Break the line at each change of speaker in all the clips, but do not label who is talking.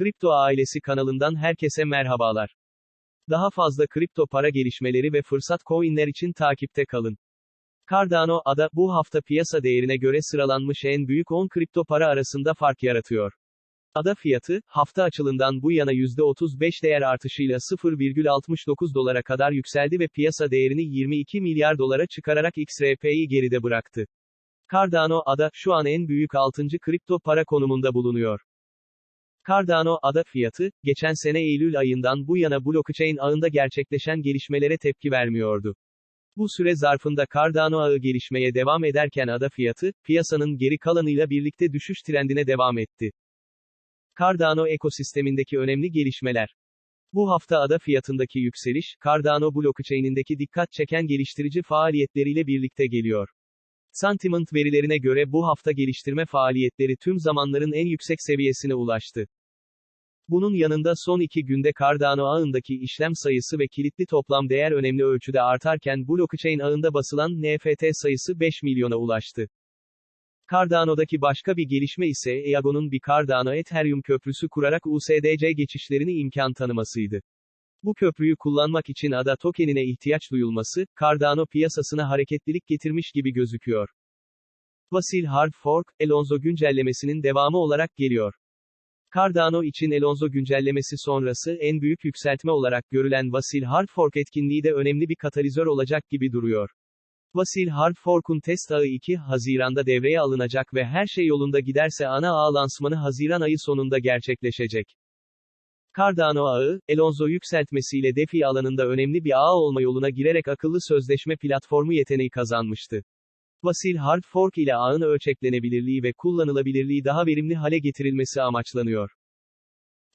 Kripto Ailesi kanalından herkese merhabalar. Daha fazla kripto para gelişmeleri ve fırsat coinler için takipte kalın. Cardano, ADA, bu hafta piyasa değerine göre sıralanmış en büyük 10 kripto para arasında fark yaratıyor. ADA fiyatı, hafta açılından bu yana %35 değer artışıyla 0,69 dolara kadar yükseldi ve piyasa değerini 22 milyar dolara çıkararak XRP'yi geride bıraktı. Cardano, ADA, şu an en büyük 6. kripto para konumunda bulunuyor. Cardano, ADA fiyatı, geçen sene Eylül ayından bu yana blockchain ağında gerçekleşen gelişmelere tepki vermiyordu. Bu süre zarfında Cardano ağı gelişmeye devam ederken ADA fiyatı, piyasanın geri kalanıyla birlikte düşüş trendine devam etti. Cardano ekosistemindeki önemli gelişmeler. Bu hafta ADA fiyatındaki yükseliş, Cardano blockchain'indeki dikkat çeken geliştirici faaliyetleriyle birlikte geliyor. Sentiment verilerine göre bu hafta geliştirme faaliyetleri tüm zamanların en yüksek seviyesine ulaştı. Bunun yanında son iki günde Cardano ağındaki işlem sayısı ve kilitli toplam değer önemli ölçüde artarken blockchain ağında basılan NFT sayısı 5 milyona ulaştı. Cardano'daki başka bir gelişme ise Eago'nun bir Cardano Ethereum köprüsü kurarak USDC geçişlerini imkan tanımasıydı. Bu köprüyü kullanmak için ADA tokenine ihtiyaç duyulması, Cardano piyasasına hareketlilik getirmiş gibi gözüküyor. Vasil Hard Fork, Elonzo güncellemesinin devamı olarak geliyor. Cardano için Elonzo güncellemesi sonrası en büyük yükseltme olarak görülen Vasil Hard Fork etkinliği de önemli bir katalizör olacak gibi duruyor. Vasil Hard Fork'un test ağı 2 Haziran'da devreye alınacak ve her şey yolunda giderse ana ağ lansmanı Haziran ayı sonunda gerçekleşecek. Cardano ağı, Elonzo yükseltmesiyle DeFi alanında önemli bir ağ olma yoluna girerek akıllı sözleşme platformu yeteneği kazanmıştı. Vasil Hard Fork ile ağın ölçeklenebilirliği ve kullanılabilirliği daha verimli hale getirilmesi amaçlanıyor.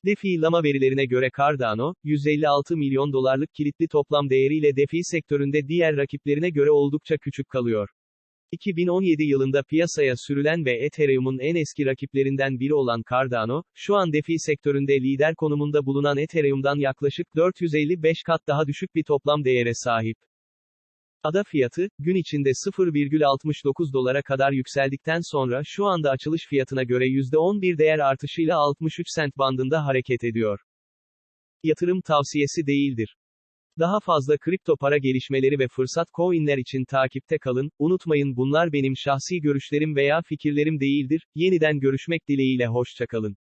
DeFi Lama verilerine göre Cardano, 156 milyon dolarlık kilitli toplam değeriyle DeFi sektöründe diğer rakiplerine göre oldukça küçük kalıyor. 2017 yılında piyasaya sürülen ve Ethereum'un en eski rakiplerinden biri olan Cardano, şu an DeFi sektöründe lider konumunda bulunan Ethereum'dan yaklaşık 455 kat daha düşük bir toplam değere sahip. ADA fiyatı, gün içinde 0,69 dolara kadar yükseldikten sonra şu anda açılış fiyatına göre %11 değer artışıyla 63 sent bandında hareket ediyor. Yatırım tavsiyesi değildir. Daha fazla kripto para gelişmeleri ve fırsat coinler için takipte kalın, unutmayın bunlar benim şahsi görüşlerim veya fikirlerim değildir, yeniden görüşmek dileğiyle hoşçakalın.